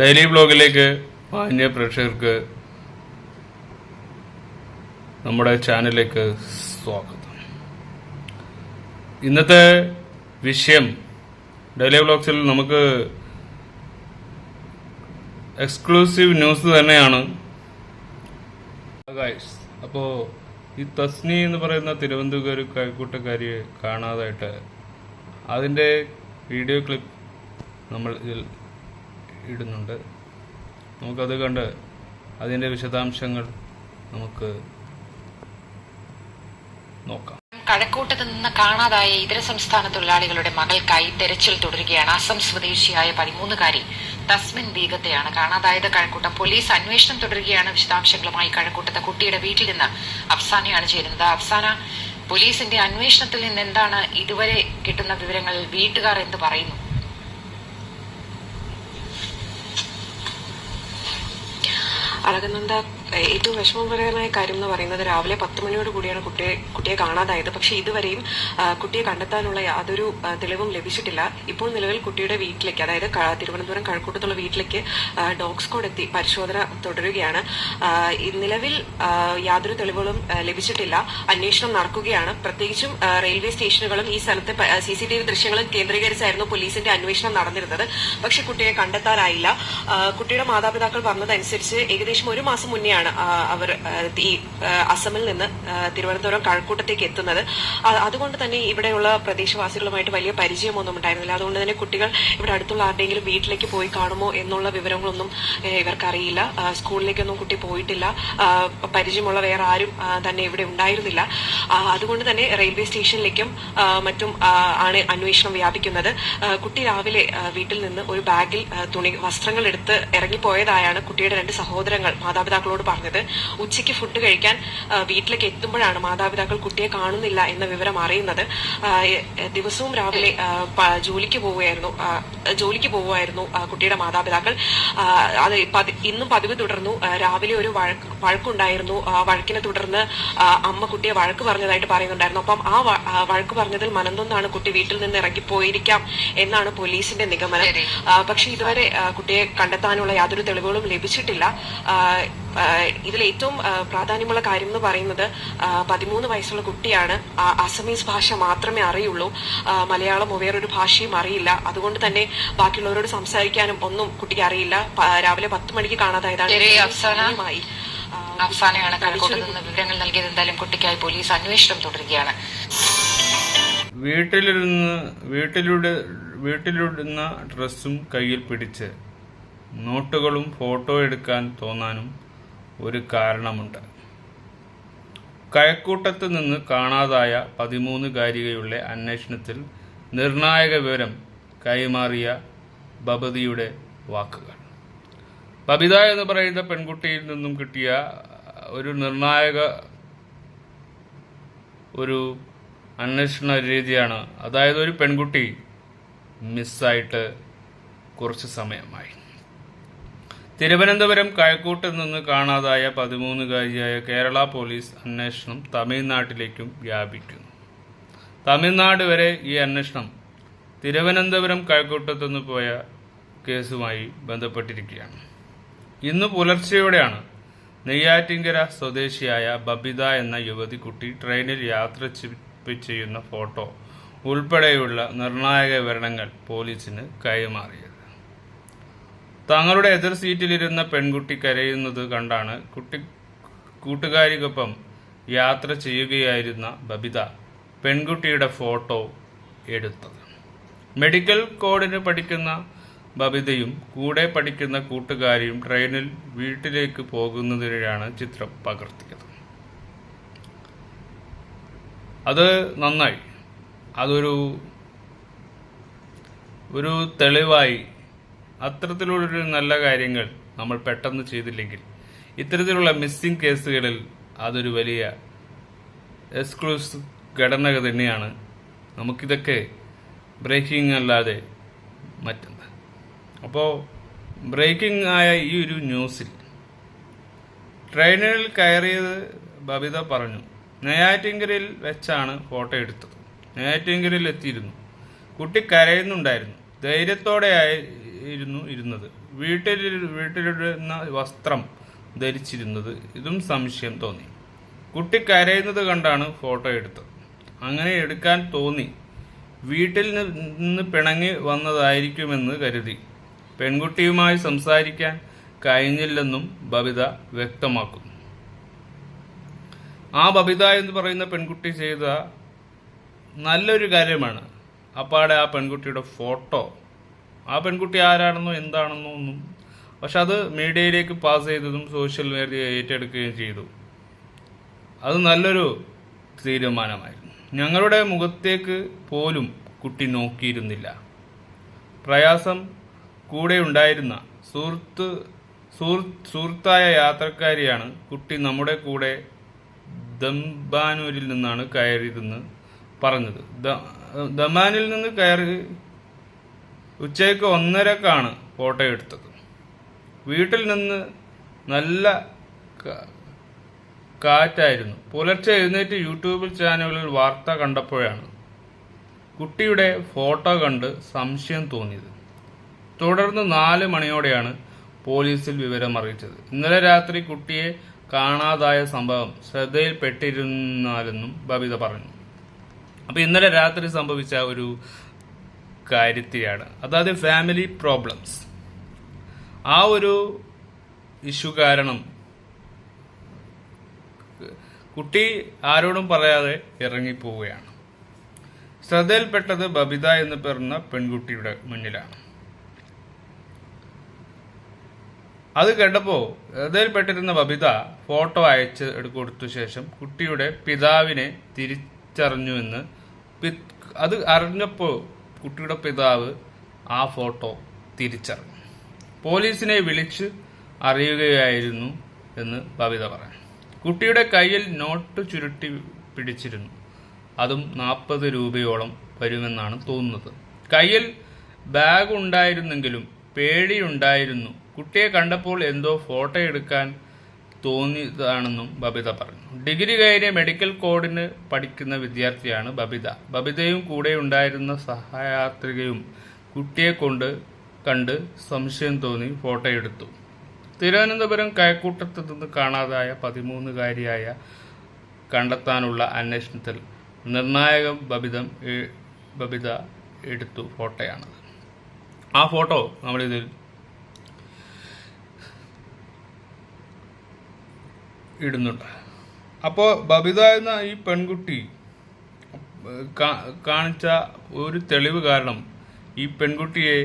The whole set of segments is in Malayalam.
ഡെയിലി ബ്ലോഗിലേക്ക് മാന്യ പ്രേക്ഷകർക്ക് നമ്മുടെ ചാനലിലേക്ക് സ്വാഗതം. ഇന്നത്തെ വിഷയം ഡെയിലി ബ്ലോഗ്സിൽ നമുക്ക് എക്സ്ക്ലൂസീവ് ന്യൂസ് തന്നെയാണ്. ഗൈസ് ഈ തസ്നി എന്ന് പറയുന്ന തിരുവനന്തപുരം കൈക്കൂട്ടക്കാരിയെ കാണാതായിട്ട് അതിന്റെ വീഡിയോ ക്ലിപ്പ് നമ്മൾ ഇതിൽ ഇടുന്നുണ്ട്. നമുക്കത് കണ്ട് അതിന്റെ വിശദാംശങ്ങൾ നമുക്ക് നോക്കാം. കഴക്കൂട്ടത്ത് നിന്ന് കാണാതായ ഇതര സംസ്ഥാന തൊഴിലാളികളുടെ മകൾക്കായി തെരച്ചിൽ തുടരുകയാണ് അസം സ്വദേശിയായ പതിമൂന്നുകാരി തസ്മിൻ ബീഗത്തെയാണ് കാണാതായത്. കഴക്കൂട്ടം പോലീസ് അന്വേഷണം തുടരുകയാണ്. വിശദാംശങ്ങളുമായി കഴക്കൂട്ടത്തെ കുട്ടിയുടെ വീട്ടിൽ നിന്ന് അഫ്സാനയാണ് ചേരുന്നത്. അഫ്സാന പോലീസിന്റെ അന്വേഷണത്തിൽ നിന്ന് എന്താണ് ഇതുവരെ കിട്ടുന്ന വിവരങ്ങൾ വീട്ടുകാർ എന്ത് പറയുന്നു? അളകനന്ദ ഏറ്റവും വിഷമകരമായ കാര്യം എന്ന് പറയുന്നത് രാവിലെ പത്ത് മണിയോട് കൂടിയാണ് കുട്ടിയെ കുട്ടിയെ കാണാതായത്. പക്ഷേ ഇതുവരെയും കുട്ടിയെ കണ്ടെത്താനുള്ള യാതൊരു തെളിവും ലഭിച്ചിട്ടില്ല. ഇപ്പോൾ നിലവിൽ കുട്ടിയുടെ വീട്ടിലേക്ക് അതായത് തിരുവനന്തപുരം കഴക്കൂട്ടത്തുള്ള വീട്ടിലേക്ക് ഡോഗ് സ്ക്വാഡ് എത്തി പരിശോധന തുടരുകയാണ്. നിലവിൽ യാതൊരു തെളിവുകളും ലഭിച്ചിട്ടില്ല. അന്വേഷണം നടക്കുകയാണ്. പ്രത്യേകിച്ചും റെയിൽവേ സ്റ്റേഷനുകളും ഈ സ്ഥലത്തെ സി സി ടി വി ദൃശ്യങ്ങളും കേന്ദ്രീകരിച്ചായിരുന്നു പോലീസിന്റെ അന്വേഷണം നടന്നിരുന്നത്. പക്ഷേ കുട്ടിയെ കണ്ടെത്താനായില്ല. കുട്ടിയുടെ മാതാപിതാക്കൾ പറഞ്ഞതനുസരിച്ച് ഏകദേശം ഒരു മാസം മുന്നെയാണ് ആ, അവർ ഈ അസമിൽ നിന്ന് തിരുവനന്തപുരം കഴക്കൂട്ടത്തേക്ക് എത്തുന്നത്. അതുകൊണ്ട് തന്നെ ഇവിടെയുള്ള പ്രദേശവാസികളുമായിട്ട് വലിയ പരിചയമൊന്നും ഉണ്ടായിരുന്നില്ല. അതുകൊണ്ട് തന്നെ കുട്ടികൾ ഇവിടെ അടുത്തുള്ള ആരുടെയെങ്കിലും വീട്ടിലേക്ക് പോയി കാണുമോ എന്നുള്ള വിവരങ്ങളൊന്നും ഇവർക്കറിയില്ല. സ്കൂളിലേക്കൊന്നും കുട്ടി പോയിട്ടില്ല. പരിചയമുള്ള വേറെ ആരും തന്നെ ഇവിടെ ഉണ്ടായിരുന്നില്ല. അതുകൊണ്ട് തന്നെ റെയിൽവേ സ്റ്റേഷനിലേക്കും മറ്റും ആണ് അന്വേഷണം വ്യാപിക്കുന്നത്. കുട്ടി രാവിലെ വീട്ടിൽ നിന്ന് ഒരു ബാഗിൽ തുണി വസ്ത്രങ്ങൾ എടുത്ത് ഇറങ്ങിപ്പോയതായാണ് കുട്ടിയുടെ രണ്ട് സഹോദരങ്ങൾ മാതാപിതാക്കളോട് പറഞ്ഞത്. ഉച്ചയ്ക്ക് ഫുഡ് കഴിക്കാൻ വീട്ടിലേക്ക് എത്തുമ്പോഴാണ് മാതാപിതാക്കൾ കുട്ടിയെ കാണുന്നില്ല എന്ന വിവരം അറിയുന്നത്. ദിവസവും രാവിലെ ജോലിക്ക് പോവുകയായിരുന്നു ജോലിക്ക് പോവുമായിരുന്നു കുട്ടിയുടെ മാതാപിതാക്കൾ. അത് ഇന്നും പതിവ് തുടർന്നു. രാവിലെ ഒരു വഴക്ക് വഴക്കുണ്ടായിരുന്നു. ആ വഴക്കിനെ തുടർന്ന് അമ്മ കുട്ടിയെ വഴക്ക് പറഞ്ഞതായിട്ട് പറയുന്നുണ്ടായിരുന്നു. അപ്പം ആ വഴക്ക് പറഞ്ഞതിൽ മനന്തൊന്നാണ് കുട്ടി വീട്ടിൽ നിന്ന് ഇറങ്ങിപ്പോയിരിക്കാം എന്നാണ് പോലീസിന്റെ നിഗമനം. പക്ഷെ ഇതുവരെ കുട്ടിയെ കണ്ടെത്താനുള്ള യാതൊരു തെളിവുകളും ലഭിച്ചിട്ടില്ല. ഇതിൽ ഏറ്റവും പ്രാധാന്യമുള്ള കാര്യം എന്ന് പറയുന്നത് പതിമൂന്ന് വയസ്സുള്ള കുട്ടിയാണ്. അസമീസ് ഭാഷ മാത്രമേ അറിയുള്ളൂ. മലയാളമോ വേറൊരു ഭാഷയും അറിയില്ല. അതുകൊണ്ട് തന്നെ ബാക്കിയുള്ളവരോട് സംസാരിക്കാനും ഒന്നും കുട്ടിക്ക് അറിയില്ല. രാവിലെ പത്ത് മണിക്ക് കാണാതായതാണ്. അഫ്സാനയാണ് കഴക്കൂട്ടത്ത് നിന്ന് വിവരങ്ങൾ നൽകിയത്. എന്തായാലും കുട്ടിക്കായി പോലീസ് അന്വേഷണം തുടരുകയാണ്. വീട്ടിലിരുന്ന് വീട്ടിലൂടെ വീട്ടിലിടുന്ന ഡ്രസ്സും കയ്യിൽ പിടിച്ച് നോട്ടുകളും ഫോട്ടോ എടുക്കാൻ തോന്നാനും ഒരു കാരണമുണ്ട്. കഴക്കൂട്ടത്ത് നിന്ന് കാണാതായ പതിമൂന്നുകാരികയുടെ അന്വേഷണത്തിൽ നിർണായക വിവരം കൈമാറിയ ബബതിയുടെ വാക്കുകൾ. ബബിത എന്ന് പറയുന്ന പെൺകുട്ടിയിൽ നിന്നും കിട്ടിയ ഒരു നിർണായക ഒരു അന്വേഷണ രീതിയാണ്. അതായത് ഒരു പെൺകുട്ടി മിസ്സായിട്ട് കുറച്ച് സമയമായി. തിരുവനന്തപുരം കഴക്കൂട്ട് നിന്ന് കാണാതായ പതിമൂന്നുകാരിയായ കേരള പോലീസ് അന്വേഷണം തമിഴ്നാട്ടിലേക്കും വ്യാപിക്കുന്നു. തമിഴ്നാട് വരെ ഈ അന്വേഷണം തിരുവനന്തപുരം കഴക്കൂട്ടത്തു നിന്ന് പോയ കേസുമായി ബന്ധപ്പെട്ടിരിക്കുകയാണ്. ഇന്ന് പുലർച്ചെയോടെയാണ് നെയ്യാറ്റിങ്കര സ്വദേശിയായ ബബിത എന്ന യുവതി കുട്ടി ട്രെയിനിൽ യാത്ര ചെയ്യുന്ന ഫോട്ടോ ഉൾപ്പെടെയുള്ള നിർണായക വിവരണങ്ങൾ പോലീസിന് കൈമാറിയത്. തങ്ങളുടെ എതിർ സീറ്റിലിരുന്ന പെൺകുട്ടി കരയുന്നത് കണ്ടാണ് കുട്ടി കൂട്ടുകാരിക്കൊപ്പം യാത്ര ചെയ്യുകയായിരുന്ന ബബിത പെൺകുട്ടിയുടെ ഫോട്ടോ എടുത്തത്. മെഡിക്കൽ കോഡിന് പഠിക്കുന്ന ബബിതയും കൂടെ പഠിക്കുന്ന കൂട്ടുകാരിയും ട്രെയിനിൽ വീട്ടിലേക്ക് പോകുന്നതിനാണ് ചിത്രം പകർത്തിയത്. അത് നന്നായി. അതൊരു ഒരു തെളിവായി അത്തരത്തിലുള്ളൊരു നല്ല കാര്യങ്ങൾ നമ്മൾ പെട്ടെന്ന് ചെയ്തില്ലെങ്കിൽ ഇത്തരത്തിലുള്ള മിസ്സിംഗ് കേസുകളിൽ അതൊരു വലിയ എക്സ്ക്ലൂസീവ് ഘടന തന്നെയാണ് നമുക്കിതൊക്കെ ബ്രേക്കിംഗ് അല്ലാതെ മറ്റെന്ത്? അപ്പോൾ ബ്രേക്കിംഗ് ആയ ഈ ഒരു ന്യൂസിൽ ട്രെയിനിൽ കയറിയത് ബബിത പറഞ്ഞു നെയ്യാറ്റിങ്കരിൽ വെച്ചാണ് ഫോട്ടോ എടുത്തത്. നെയ്യാറ്റിങ്കരിൽ എത്തിയിരുന്നു. കുട്ടി കരയുന്നുണ്ടായിരുന്നു. ധൈര്യത്തോടെ ആയിരുന്നു ഇരുന്നത്. വീട്ടിൽ വീട്ടിലിടുന്ന വസ്ത്രം ധരിച്ചിരുന്നത്. ഇതും സംശയം തോന്നി. കുട്ടി കരയുന്നത് കണ്ടാണ് ഫോട്ടോ എടുത്തത്. അങ്ങനെ എടുക്കാൻ തോന്നി. വീട്ടിൽ നിന്ന് പിണങ്ങി വന്നതായിരിക്കുമെന്ന് കരുതി. പെൺകുട്ടിയുമായി സംസാരിക്കാൻ കഴിഞ്ഞില്ലെന്നും ബബിത വ്യക്തമാക്കുന്നു. ആ ബബിത എന്ന് പറയുന്ന പെൺകുട്ടി ചെയ്ത നല്ലൊരു കാര്യമാണ്. അപ്പാടെ ആ പെൺകുട്ടിയുടെ ഫോട്ടോ ആ പെൺകുട്ടി ആരാണെന്നോ എന്താണെന്നോ ഒന്നും. പക്ഷെ അത് മീഡിയയിലേക്ക് പാസ് ചെയ്തതും സോഷ്യൽ മീഡിയ ഏറ്റെടുക്കുകയും ചെയ്തു. അത് നല്ലൊരു തീരുമാനമായിരുന്നു. ഞങ്ങളുടെ മുഖത്തേക്ക് പോലും കുട്ടി നോക്കിയിരുന്നില്ല. പ്രയാസം കൂടെ ഉണ്ടായിരുന്ന സുഹൃത്ത് സുഹൃത്ത് സുഹൃത്തായ യാത്രക്കാരിയാണ് കുട്ടി നമ്മുടെ കൂടെ ദംബാനൂരിൽ നിന്നാണ് കയറിയതെന്ന് പറഞ്ഞത്. ദമാനിൽ നിന്ന് കയറി ഉച്ചയ്ക്ക് ഒന്നരക്കാണ് ഫോട്ടോ എടുത്തത്. വീട്ടിൽ നിന്ന് നല്ല കാറ്റായിരുന്നു. പുലർച്ചെ എഴുന്നേറ്റ് യൂട്യൂബിൽ ചാനലിൽ വാർത്ത കണ്ടപ്പോഴാണ് കുട്ടിയുടെ ഫോട്ടോ കണ്ട് സംശയം തോന്നിയത്. തുടർന്ന് നാല് മണിയോടെയാണ് പോലീസിൽ വിവരം അറിയിച്ചത്. ഇന്നലെ രാത്രി കുട്ടിയെ കാണാതായ സംഭവം ശ്രദ്ധയിൽപ്പെട്ടിരുന്നാലെന്നും ബബിത പറഞ്ഞു. അപ്പോൾ ഇന്നലെ രാത്രി സംഭവിച്ച ഒരു കാര്യത്തെയാണ്. അതായത് ഫാമിലി പ്രോബ്ലംസ് ആ ഒരു ഇഷ്യൂ കാരണം കുട്ടി ആരോടും പറയാതെ ഇറങ്ങിപ്പോവുകയാണ്. ശ്രദ്ധയിൽപ്പെട്ടത് ബബിത എന്ന് പറഞ്ഞ പെൺകുട്ടിയുടെ മുന്നിലാണ്. അത് കേട്ടപ്പോൾ ശ്രദ്ധയിൽപ്പെട്ടിരുന്ന ബബിത ഫോട്ടോ അയച്ച് കൊടുത്ത ശേഷം കുട്ടിയുടെ പിതാവിനെ തിരിച്ചറിഞ്ഞുവെന്ന് അത് അറിഞ്ഞപ്പോൾ കുട്ടിയുടെ പിതാവ് ആ ഫോട്ടോ തിരിച്ചറിഞ്ഞു. പോലീസിനെ വിളിച്ച് അറിയുകയായിരുന്നു എന്ന് ബബിത പറഞ്ഞു. കുട്ടിയുടെ കയ്യിൽ നോട്ട് ചുരുട്ടി പിടിച്ചിരുന്നു. അതും നാൽപ്പത് രൂപയോളം വരുമെന്നാണ് തോന്നുന്നത്. കയ്യിൽ ബാഗ് ഉണ്ടായിരുന്നെങ്കിലും പേടിയുണ്ടായിരുന്നു. കുട്ടിയെ കണ്ടപ്പോൾ എന്തോ ഫോട്ടോ എടുക്കാൻ തോന്നിയതാണെന്നും ബബിത പറഞ്ഞു. ഡിഗ്രി കഴിഞ്ഞ മെഡിക്കൽ കോഡിന് പഠിക്കുന്ന വിദ്യാർത്ഥിയാണ് ബബിത. ബബിതയും കൂടെ ഉണ്ടായിരുന്ന സഹയാത്രികയും കുട്ടിയെ കൊണ്ട് കണ്ട് സംശയം തോന്നി ഫോട്ടോ എടുത്തു. തിരുവനന്തപുരം കയക്കൂട്ടത്തു നിന്ന് കാണാതായ പതിമൂന്നുകാരിയായ കണ്ടെത്താനുള്ള അന്വേഷണത്തിൽ നിർണായക ബബിതം ബബിത എടുത്തു ഫോട്ടോയാണത് ആ ഫോട്ടോ നമ്മളിതിൽ ഇടുന്നുണ്ട്. അപ്പോൾ ബബിത എന്ന ഈ പെൺകുട്ടി കാണിച്ച ഒരു തെളിവ് കാരണം ഈ പെൺകുട്ടിയെ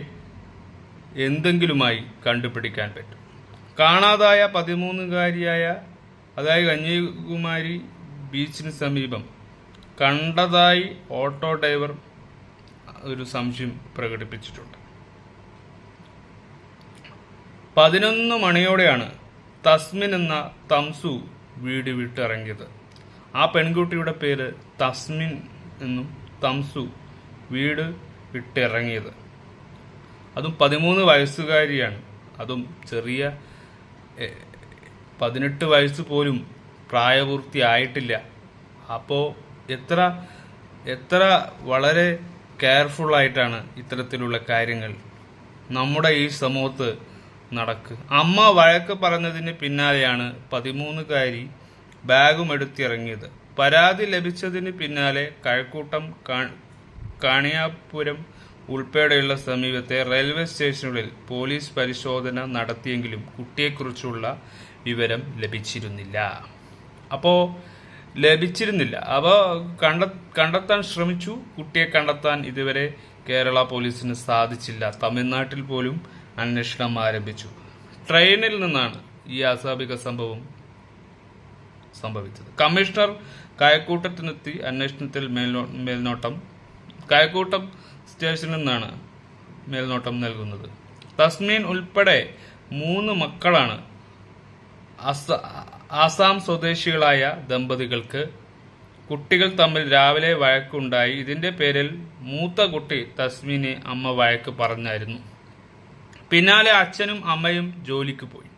എന്തെങ്കിലുമായി കണ്ടുപിടിക്കാൻ പറ്റും. കാണാതായ പതിമൂന്നുകാരിയായ അതായത് കന്യാകുമാരി ബീച്ചിന് സമീപം കണ്ടതായി ഓട്ടോ ഡ്രൈവർ ഒരു സംശയം പ്രകടിപ്പിച്ചിട്ടുണ്ട്. പതിനൊന്ന് മണിയോടെയാണ് തസ്മിൻ എന്ന തംസു വീട് വിട്ടിറങ്ങിയത്. ആ പെൺകുട്ടിയുടെ പേര് തസ്മിൻ എന്നും തംസു വീട് വിട്ടിറങ്ങിയത്. അതും പതിമൂന്ന് വയസ്സുകാരിയാണ്. അതും ചെറിയ പതിനെട്ട് വയസ്സ് പോലും പ്രായപൂർത്തി ആയിട്ടില്ല അപ്പോൾ എത്ര എത്ര വളരെ കെയർഫുള്ളായിട്ടാണ് ഇത്തരത്തിലുള്ള കാര്യങ്ങൾ നമ്മുടെ ഈ സമൂഹത്ത് നടക്കുക അമ്മ വഴക്ക് പറഞ്ഞതിന് പിന്നാലെയാണ് പതിമൂന്നുകാരി ബാഗും എടുത്തിറങ്ങിയത്. പരാതി ലഭിച്ചതിന് പിന്നാലെ കഴക്കൂട്ടം കാണിയാപുരം ഉൾപ്പെടെയുള്ള സമീപത്തെ റെയിൽവേ സ്റ്റേഷനുകളിൽ പോലീസ് പരിശോധന നടത്തിയെങ്കിലും കുട്ടിയെക്കുറിച്ചുള്ള വിവരം ലഭിച്ചിരുന്നില്ല. അപ്പോൾ ലഭിച്ചിരുന്നില്ല. അവ കണ്ട കണ്ടെത്താൻ ശ്രമിച്ചു. കുട്ടിയെ കണ്ടെത്താൻ ഇതുവരെ കേരള പോലീസിന് സാധിച്ചില്ല. തമിഴ്നാട്ടിൽ പോലും അന്വേഷണം ആരംഭിച്ചു. ട്രെയിനിൽ നിന്നാണ് ഈ അസാപിക സംഭവം സംഭവിച്ചത്. കമ്മീഷണർ കയക്കൂട്ടത്തിനെത്തി അന്വേഷണത്തിൽ മേൽനോ മേൽനോട്ടം കയക്കൂട്ടം സ്റ്റേഷനിൽ നിന്നാണ് മേൽനോട്ടം നൽകുന്നത്. തസ്മീൻ ഉൾപ്പെടെ മൂന്ന് മക്കളാണ് ആസാം സ്വദേശികളായ ദമ്പതികൾക്ക് കുട്ടികൾ തമ്മിൽ രാവിലെ വഴക്കുണ്ടായി. ഇതിന്റെ പേരിൽ മൂത്ത കുട്ടി തസ്മീനെ അമ്മ വഴക്ക് പറഞ്ഞായിരുന്നു. പിന്നാലെ അച്ഛനും അമ്മയും ജോലിക്ക് പോയി.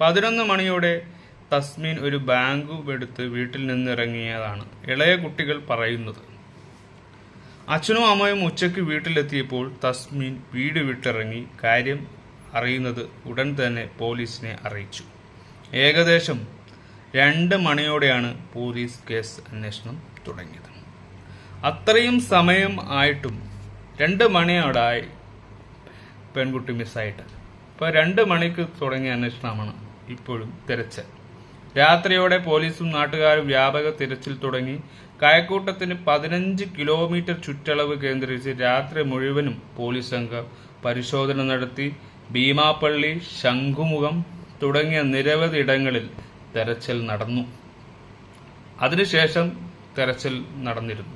പതിനൊന്ന് മണിയോടെ തസ്മീൻ ഒരു ബാങ്കു എടുത്ത് വീട്ടിൽ നിന്നിറങ്ങിയതാണ്. ഇളയ കുട്ടികൾ പറയുന്നത്. അച്ഛനും അമ്മയും ഉച്ചയ്ക്ക് വീട്ടിലെത്തിയപ്പോൾ തസ്മീൻ വീട് വിട്ടിറങ്ങി കാര്യം അറിയുന്നത് ഉടൻ തന്നെ പോലീസിനെ അറിയിച്ചു. ഏകദേശം രണ്ട് മണിയോടെയാണ് പോലീസ് കേസ് അന്വേഷണം തുടങ്ങിയത്. അത്രയും സമയം ആയിട്ടും രണ്ട് മണിയോടായി പെൺകുട്ടി മിസ്സായിട്ട്. ഇപ്പോൾ രണ്ട് മണിക്ക് തുടങ്ങിയ അന്വേഷണമാണ് ഇപ്പോഴും തിരച്ചിൽ. രാത്രിയോടെ പോലീസും നാട്ടുകാരും വ്യാപക തിരച്ചിൽ തുടങ്ങി. കയക്കൂട്ടത്തിന് പതിനഞ്ച് കിലോമീറ്റർ ചുറ്റളവ് കേന്ദ്രീകരിച്ച് രാത്രി മുഴുവനും പോലീസ് സംഘം പരിശോധന നടത്തി. ഭീമാപ്പള്ളി ശംഖുമുഖം തുടങ്ങിയ നിരവധി ഇടങ്ങളിൽ തെരച്ചിൽ നടന്നു. അതിനുശേഷം തെരച്ചിൽ നടന്നിരുന്നു.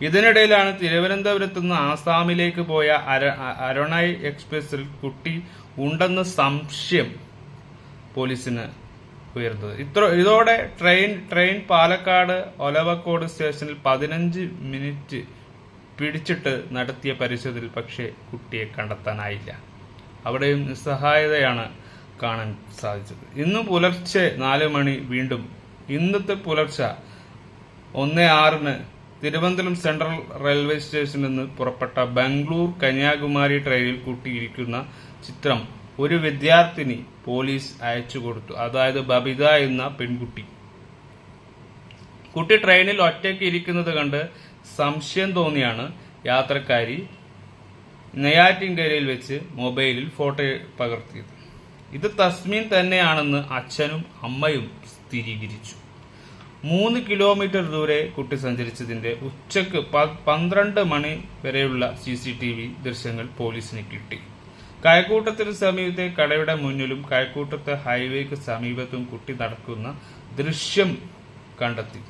ഇതിനിടയിലാണ് തിരുവനന്തപുരത്ത് നിന്ന് ആസാമിലേക്ക് പോയ അര അരുണായി എക്സ്പ്രസിൽ കുട്ടി ഉണ്ടെന്ന സംശയം പോലീസിന് ഉയർന്നത്. ഇത്ര ഇതോടെ ട്രെയിൻ ട്രെയിൻ പാലക്കാട് ഒലവക്കോട് സ്റ്റേഷനിൽ പതിനഞ്ച് മിനിറ്റ് പിടിച്ചിട്ട് നടത്തിയ പരിശോധനയിൽ പക്ഷേ കുട്ടിയെ കണ്ടെത്താനായില്ല. അവിടെയും നിസ്സഹായതയാണ് കാണാൻ സാധിച്ചത്. ഇന്ന് പുലർച്ചെ നാല് മണി വീണ്ടും ഇന്നത്തെ പുലർച്ചെ ഒന്ന് ആറിന് തിരുവനന്തപുരം സെൻട്രൽ റെയിൽവേ സ്റ്റേഷനിൽ നിന്ന് പുറപ്പെട്ട ബാംഗ്ലൂർ കന്യാകുമാരി ട്രെയിനിൽ കൂട്ടിയിരിക്കുന്ന ചിത്രം ഒരു വിദ്യാർത്ഥിനി പോലീസ് അയച്ചു കൊടുത്തു. അതായത് ബബിത എന്ന പെൺകുട്ടി. കുട്ടി ട്രെയിനിൽ ഒറ്റയ്ക്ക് ഇരിക്കുന്നത് കണ്ട് സംശയം തോന്നിയാണ് യാത്രക്കാരി നെയ്യാറ്റിൻകരയിൽ വെച്ച് മൊബൈലിൽ ഫോട്ടോ പകർത്തിയത്. ഇത് തസ്മീൻ തന്നെയാണെന്ന് അച്ഛനും അമ്മയും സ്ഥിരീകരിച്ചു. മൂന്ന് കിലോമീറ്റർ ദൂരെ കുട്ടി സഞ്ചരിച്ചതിന്റെ ഉച്ചയ്ക്ക് പന്ത്രണ്ട് മണി വരെയുള്ള സി സി ടി വി ദൃശ്യങ്ങൾ പോലീസിന് കിട്ടി. കയക്കൂട്ടത്തിന് സമീപത്തെ കടയുടെ മുന്നിലും കയക്കൂട്ടത്തെ ഹൈവേക്ക് സമീപത്തും കുട്ടി നടക്കുന്ന ദൃശ്യം കണ്ടെത്തി.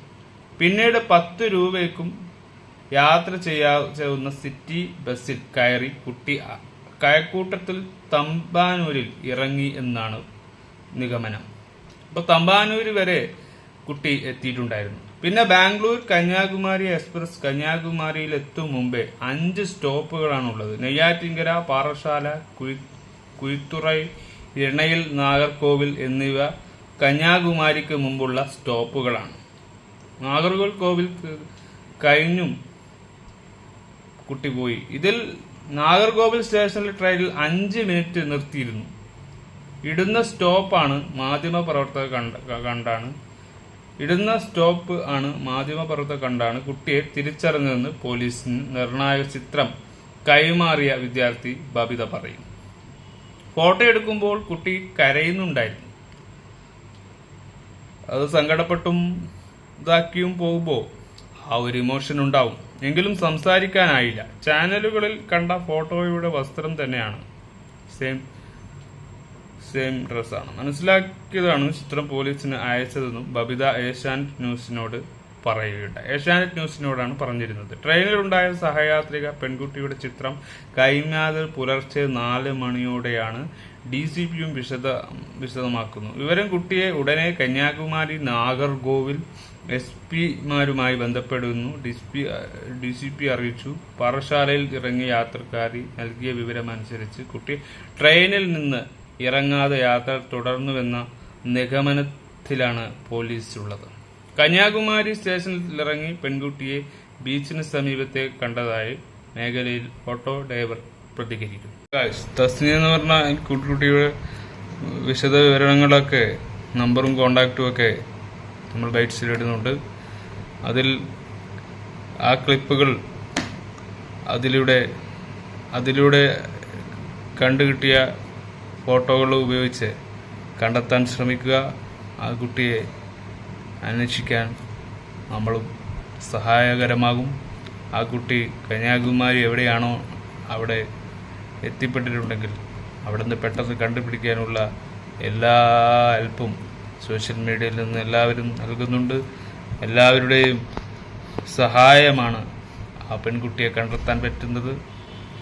പിന്നീട് പത്ത് രൂപയ്ക്കും യാത്ര ചെയ്യാവുന്ന സിറ്റി ബസ്സിൽ കയറി കുട്ടി കയക്കൂട്ടത്തിൽ തമ്പാനൂരിൽ ഇറങ്ങി എന്നാണ് നിഗമനം. അപ്പൊ തമ്പാനൂര് വരെ കുട്ടി എത്തിയിട്ടുണ്ടായിരുന്നു. പിന്നെ ബാംഗ്ലൂർ കന്യാകുമാരി എക്സ്പ്രസ് കന്യാകുമാരിയിൽ എത്തും മുമ്പേ അഞ്ച് സ്റ്റോപ്പുകളാണുള്ളത്. നെയ്യാറ്റിങ്കര പാറശാല കുഴി കുയിത്തുറൈ ഇണയിൽ നാഗർകോവിൽ എന്നിവ കന്യാകുമാരിക്ക് മുമ്പുള്ള സ്റ്റോപ്പുകളാണ്. നാഗർകോവിൽ കോവിൽ കഴിഞ്ഞും കുട്ടി പോയി. ഇതിൽ നാഗർകോവിൽ സ്റ്റേഷനിൽ ട്രെയിനിൽ അഞ്ച് മിനിറ്റ് നിർത്തിയിരുന്നു. ഇടുന്ന സ്റ്റോപ്പാണ് മാധ്യമപ്രവർത്തകർ കണ്ട കണ്ടാണ് ഇടുന്ന സ്റ്റോപ്പ് ആണ് മാധ്യമപ്രവർത്തക കണ്ടാണ് കുട്ടിയെ തിരിച്ചറിഞ്ഞതെന്ന് പോലീസിന് നിർണായക ചിത്രം കൈമാറിയ വിദ്യാർത്ഥി ബബിത പറയും. ഫോട്ടോ എടുക്കുമ്പോൾ കുട്ടി കരയുന്നുണ്ടായിരുന്നു. അത് സങ്കടപ്പെട്ടും ഇതാക്കിയും പോകുമ്പോൾ ആ ഒരു ഇമോഷൻ ഉണ്ടാവും. എങ്കിലും സംസാരിക്കാനായില്ല. ചാനലുകളിൽ കണ്ട ഫോട്ടോയുടെ വസ്ത്രം തന്നെയാണ്. സെയിം സെയിം ഡ്രസ്സാണ് മനസ്സിലാക്കിയതാണ് ചിത്രം പോലീസിന് അയച്ചതെന്നും ബബിത ഏഷ്യാനെറ്റ് ന്യൂസിനോട് പറയുകയുണ്ടായി. ഏഷ്യാനെറ്റ് ന്യൂസിനോടാണ് പറഞ്ഞിരുന്നത്. ട്രെയിനിലുണ്ടായ സഹയാത്രിക പെൺകുട്ടിയുടെ ചിത്രം കൈമാതിൽ പുലർച്ചെ നാല് മണിയോടെയാണ് ഡി സി പിയും വിശദ വിശദമാക്കുന്നു. വിവരം കുട്ടിയെ ഉടനെ കന്യാകുമാരി നാഗർകോവിൽ എസ് പിമാരുമായി ബന്ധപ്പെടുന്നു. ഡി സി പി അറിയിച്ചു. പാറശാലയിൽ ഇറങ്ങിയ യാത്രക്കാരി നൽകിയ വിവരമനുസരിച്ച് കുട്ടി ട്രെയിനിൽ നിന്ന് ഇറങ്ങാതെ യാത്ര തുടർന്നുവെന്ന നിഗമനത്തിലാണ് പോലീസുള്ളത്. കന്യാകുമാരി സ്റ്റേഷനിൽ ഇറങ്ങി പെൺകുട്ടിയെ ബീച്ചിന് സമീപത്തെ കണ്ടതായി മേഖലയിൽ ഓട്ടോ ഡ്രൈവർ പ്രതികരിക്കും തസ്നി എന്ന് പറഞ്ഞാൽ കുട്ടിയുടെ വിശദ വിവരങ്ങളൊക്കെ നമ്പറും കോണ്ടാക്റ്റും ഒക്കെ നമ്മൾ ബൈറ്റ്സിൽ ഇടുന്നുണ്ട്. അതിൽ ആ ക്ലിപ്പുകൾ അതിലൂടെ അതിലൂടെ കണ്ടുകിട്ടിയ ഫോട്ടോകൾ ഉപയോഗിച്ച് കണ്ടെത്താൻ ശ്രമിക്കുക. ആ കുട്ടിയെ അന്വേഷിക്കാൻ നമ്മളും സഹായകരമാകും. ആ കുട്ടി കന്യാകുമാരി എവിടെയാണോ അവിടെ എത്തിപ്പെട്ടിട്ടുണ്ടെങ്കിൽ അവിടെ നിന്ന് പെട്ടെന്ന് കണ്ടുപിടിക്കാനുള്ള എല്ലാ ഹെൽപ്പും സോഷ്യൽ മീഡിയയിൽ നിന്ന് എല്ലാവരും നൽകുന്നുണ്ട്. എല്ലാവരുടെയും സഹായമാണ് ആ പെൺകുട്ടിയെ കണ്ടെത്താൻ പറ്റുന്നത്.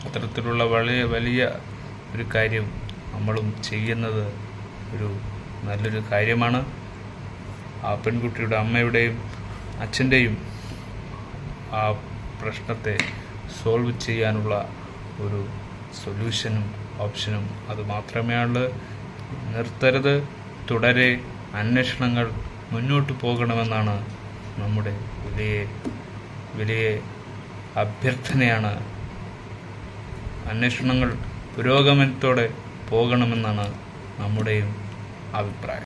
അത്തരത്തിലുള്ള വളരെ വലിയ ഒരു കാര്യം നമ്മളും ചെയ്യുന്നത് ഒരു നല്ലൊരു കാര്യമാണ്. ആ പെൺകുട്ടിയുടെ അമ്മയുടെയും അച്ഛന്റെയും ആ പ്രശ്നത്തെ സോൾവ് ചെയ്യാനുള്ള ഒരു സൊല്യൂഷനും ഓപ്ഷനും അത് മാത്രമേ ഉള്ളൂ. നിർത്തരുത്. തുടരെ അന്വേഷണങ്ങൾ മുന്നോട്ട് പോകണമെന്നാണ് നമ്മുടെ വലിയ വലിയ അഭ്യർത്ഥനയാണ്. അന്വേഷണങ്ങൾ പുരോഗമനത്തോടെ പോകണമെന്നാണ് നമ്മുടെയും അഭിപ്രായം.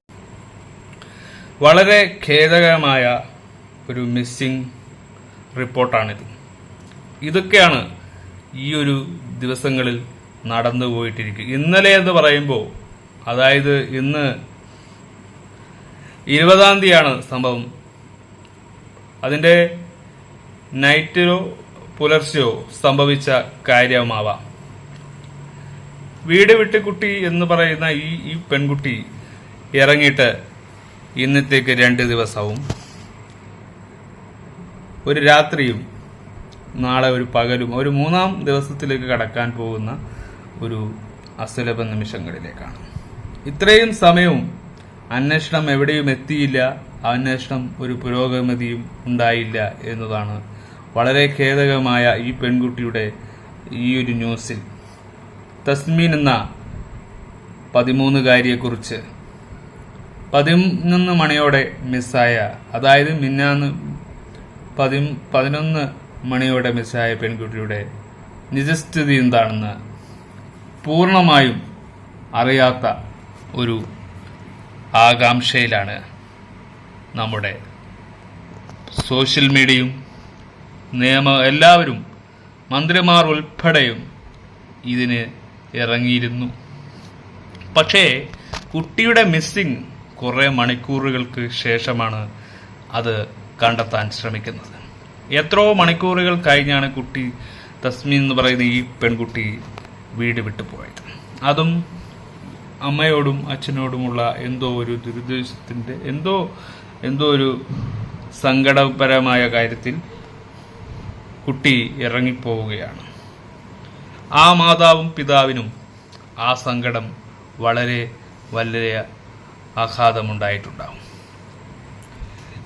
വളരെ ഖേദകരമായ ഒരു മിസ്സിംഗ് റിപ്പോർട്ടാണിത്. ഇതൊക്കെയാണ് ഈ ഒരു ദിവസങ്ങളിൽ നടന്നു പോയിട്ടിരിക്കുക. ഇന്നലെ എന്ന് പറയുമ്പോൾ അതായത് ഇന്ന് ഇരുപതാം തീയതിയാണ് സംഭവം. അതിന്റെ നൈറ്റിലോ പുലർച്ചെയോ സംഭവിച്ച കാര്യമാവാം വീട് വിട്ട് കുട്ടി എന്ന് പറയുന്ന ഈ ഈ പെൺകുട്ടി ഇറങ്ങിയിട്ട് ഇന്നത്തേക്ക് രണ്ട് ദിവസവും ഒരു രാത്രിയും നാളെ ഒരു പകലും ഒരു മൂന്നാം ദിവസത്തിലേക്ക് കടക്കാൻ പോകുന്ന ഒരു അസുലഭ നിമിഷങ്ങളിലേക്കാണ്. ഇത്രയും സമയവും അന്വേഷണം എവിടെയും എത്തിയില്ല. അന്വേഷണം ഒരു പുരോഗതിയും ഉണ്ടായില്ല എന്നതാണ് വളരെ ഖേദകമായ ഈ പെൺകുട്ടിയുടെ ഈ ഒരു ന്യൂസിൽ തസ്മീൻ എന്ന പതിമൂന്നുകാരിയെക്കുറിച്ച്. പതിനൊന്ന് മണിയോടെ മിസ്സായ അതായത് മിന്നാന്ന് പതി പതിനൊന്ന് മണിയോടെ മിസ്സായ പെൺകുട്ടിയുടെ നിജസ്ഥിതി എന്താണെന്ന് പൂർണമായും അറിയാത്ത ഒരു ആകാംക്ഷയിലാണ് നമ്മുടെ സോഷ്യൽ മീഡിയയും നിയമ എല്ലാവരും മന്ത്രിമാർ ഉൾപ്പെടെയും ഇതിന് ഇറങ്ങിയിരുന്നു. പക്ഷേ കുട്ടിയുടെ മിസ്സിംഗ് കുറേ മണിക്കൂറുകൾക്ക് ശേഷമാണ് അത് കണ്ടെത്താൻ ശ്രമിക്കുന്നത്. എത്രയോ മണിക്കൂറുകൾ കഴിഞ്ഞാണ് കുട്ടി തസ്മി എന്ന് പറയുന്ന ഈ പെൺകുട്ടി വീട് വിട്ടു പോയത്. അതും അമ്മയോടും അച്ഛനോടുമുള്ള എന്തോ ഒരു ദുരുദ്ദേശത്തിന്റെ എന്തോ എന്തോ ഒരു സങ്കടപരമായ കാര്യത്തിൽ കുട്ടി ഇറങ്ങിപ്പോവുകയാണ്. ആ മാതാവും പിതാവിനും ആ സങ്കടം വളരെ വലിയ ആഘാതമുണ്ടായിട്ടുണ്ടാവും.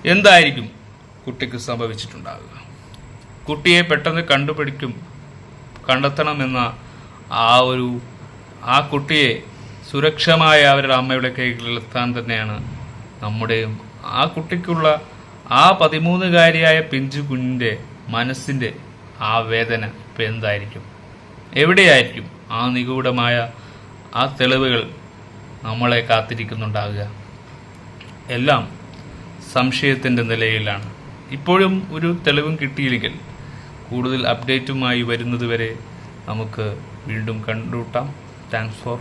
എന്തായിരിക്കും കുട്ടിക്ക് സംഭവിച്ചിട്ടുണ്ടാവുക? കുട്ടിയെ പെട്ടെന്ന് കണ്ടുപിടിക്കും കണ്ടെത്തണമെന്ന ആ ഒരു ആ കുട്ടിയെ സുരക്ഷമായ അവരുടെ അമ്മയുടെ കൈകളിലെത്താൻ തന്നെയാണ് നമ്മുടെയും ആ കുട്ടിക്കുള്ള ആ പതിമൂന്നുകാരിയായ പിഞ്ചു കുഞ്ഞിന്റെ മനസ്സിന്റെ ആ വേദന ഇപ്പം എന്തായിരിക്കും? എവിടെയായിരിക്കും ആ നിഗൂഢമായ ആ തെളിവുകൾ നമ്മളെ കാത്തിരിക്കുന്നുണ്ടാകുക? എല്ലാം സംശയത്തിന്റെ നിലയിലാണ്. ഇപ്പോഴും ഒരു തെളിവും കിട്ടിയില്ലെങ്കിൽ കൂടുതൽ അപ്ഡേറ്റുമായി വരുന്നതുവരെ നമുക്ക് വീണ്ടും കണ്ടുകൂട്ടാം താങ്ക്സ് ഫോർ